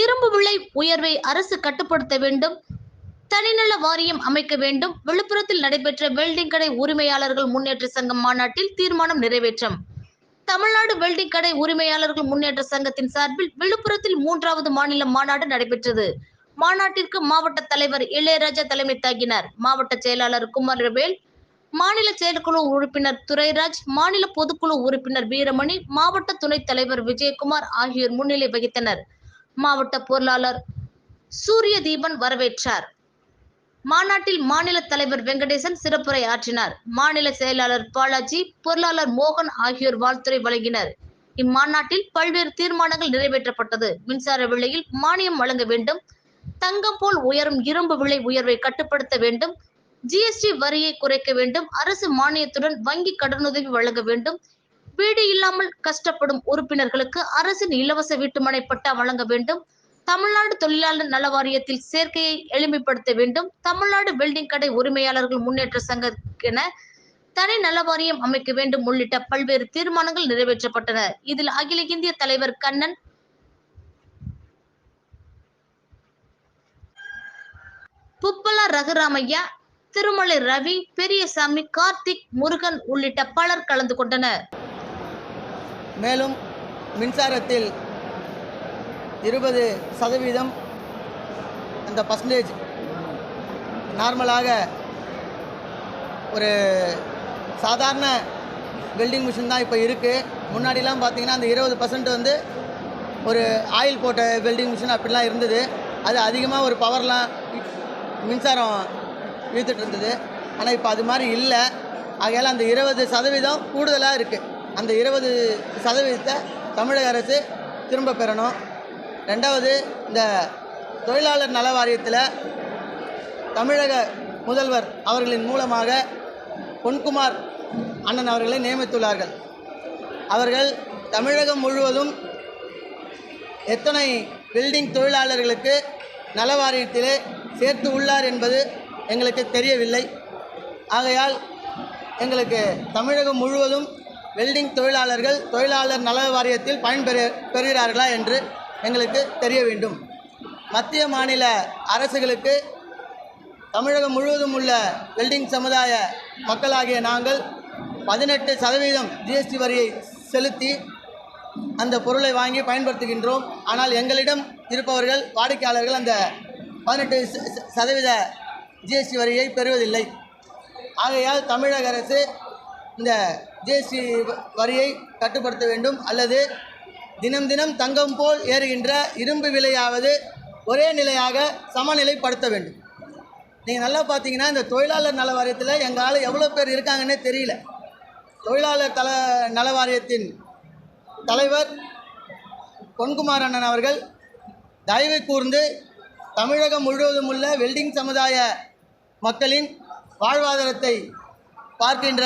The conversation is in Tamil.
இரும்பு விலை உயர்வை அரசு கட்டுப்படுத்த வேண்டும். தனிநல வாரியம் அமைக்க வேண்டும். விழுப்புரத்தில் நடைபெற்ற வெல்டிங் கடை உரிமையாளர்கள் முன்னேற்ற சங்கம் மாநாட்டில் தீர்மானம் நிறைவேற்றம். தமிழ்நாடு வெல்டிங் கடை உரிமையாளர்கள் முன்னேற்ற சங்கத்தின் சார்பில் விழுப்புரத்தில் மூன்றாவது மாநில மாநாடு நடைபெற்றது. மாநாட்டிற்கு மாவட்ட தலைவர் இளையராஜா தலைமை தாங்கினார். மாவட்ட செயலாளர் குமரவேல் மாநில செயற்குழு உறுப்பினர் துரைராஜ் மாநில பொதுக்குழு உறுப்பினர் வீரமணி மாவட்ட துணைத் தலைவர் விஜயகுமார் ஆகியோர் முன்னிலை வகித்தனர். மாவட்ட பொருளாளர் சூரிய தீபன் வரவேற்றார். மாநாட்டில் மாநில தலைவர் வெங்கடேசன் சிறப்புரை ஆற்றினார். மாநில செயலாளர் பாலாஜி பொருளாளர் மோகன் ஆகியோர் வாழ்த்துரை வழங்கினர். இம்மாநாட்டில் பல்வேறு தீர்மானங்கள் நிறைவேற்றப்பட்டது. மின்சார விலையில் மானியம் வழங்க வேண்டும். தங்கம் போல் உயரும் இரும்பு விலை உயர்வை கட்டுப்படுத்த வேண்டும். ஜிஎஸ்டி வரியை குறைக்க வேண்டும். அரசு மானியத்துடன் வங்கி கடனுதவி வழங்க வேண்டும். வீடு இல்லாமல் கஷ்டப்படும் உறுப்பினர்களுக்கு அரசின் இலவச வீட்டுமனை பட்டா வழங்க வேண்டும். தமிழ்நாடு தொழிலாளர் நல வாரியத்தில் சேர்க்கையை எளிமைப்படுத்த வேண்டும். தமிழ்நாடு வெல்டிங் கடை உரிமையாளர்கள் முன்னேற்ற சங்கத்திற்கென தனி நல வாரியம் அமைக்க வேண்டும் உள்ளிட்ட பல்வேறு தீர்மானங்கள் நிறைவேற்றப்பட்டன. இதில் அகில இந்திய தலைவர் கண்ணன் புப்பலா ரகுராமையா திருமலை ரவி பெரியசாமி கார்த்திக் முருகன் உள்ளிட்ட பலர் கலந்து கொண்டனர். மேலும் மின்சாரத்தில் இருபது சதவீதம் அந்த பர்சன்டேஜ் நார்மலாக ஒரு சாதாரண வெல்டிங் மிஷின் தான் இப்போ இருக்குது முன்னாடிலாம் பார்த்தீங்கன்னா அந்த இருபது பர்சன்ட் வந்து ஒரு ஆயில் போட்ட வெல்டிங் மிஷின் அப்படிலாம் இருந்தது. அது அதிகமாக ஒரு பவர்லாம் மின்சாரம் இழுத்துட்டு இருந்தது. ஆனால் இப்போ அது மாதிரி இல்லை. ஆகையால் அந்த இருபது சதவீதம் கூடுதலாக இருக்குது அந்த இருபது சதவீதத்தை தமிழக அரசு திரும்ப பெறணும். ரெண்டாவது இந்த தொழிலாளர் நல வாரியத்தில் தமிழக முதல்வர் அவர்களின் மூலமாக பொன்குமார் அண்ணன் அவர்களை நியமித்துள்ளார்கள். அவர்கள் தமிழகம் முழுவதும் எத்தனை பில்டிங் தொழிலாளர்களுக்கு நல வாரியத்திலே சேர்த்து உள்ளார் என்பது எங்களுக்கு தெரியவில்லை. ஆகையால் எங்களுக்கு தமிழகம் முழுவதும் வெல்டிங் தொழிலாளர்கள் தொழிலாளர் நல வாரியத்தில் பயன்பெற பெறுகிறார்களா என்று எங்களுக்கு தெரிய வேண்டும். மத்திய மாநில அரசுகளுக்கு தமிழகம் முழுவதும் உள்ள வெல்டிங் சமுதாய மக்களாகிய நாங்கள் பதினெட்டு சதவீதம் ஜிஎஸ்டி வரியை செலுத்தி அந்த பொருளை வாங்கி பயன்படுத்துகின்றோம். ஆனால் எங்களிடம் இருப்பவர்கள் வாடிக்கையாளர்கள் அந்த பதினெட்டு சதவீத ஜிஎஸ்டி வரியை பெறுவதில்லை. ஆகையால் தமிழக அரசு இந்த ஜிஎஸ்டி வரியை கட்டுப்படுத்த வேண்டும் அல்லது தினம் தினம் தங்கம் போல் ஏறுகின்ற இரும்பு விலையாவது ஒரே நிலையாக சமநிலைப்படுத்த வேண்டும். நீங்கள் நல்லா பார்த்தீங்கன்னா இந்த தொழிலாளர் நல வாரியத்தில் எங்களால் எவ்வளோ பேர் இருக்காங்கன்னே தெரியல. தொழிலாளர் தல நல வாரியத்தின் தலைவர் பொன்குமார் அண்ணன் அவர்கள் தயவு கூர்ந்து தமிழகம் முழுவதும் உள்ள வெல்டிங் சமுதாய மக்களின் வாழ்வாதாரத்தை பார்க்கின்ற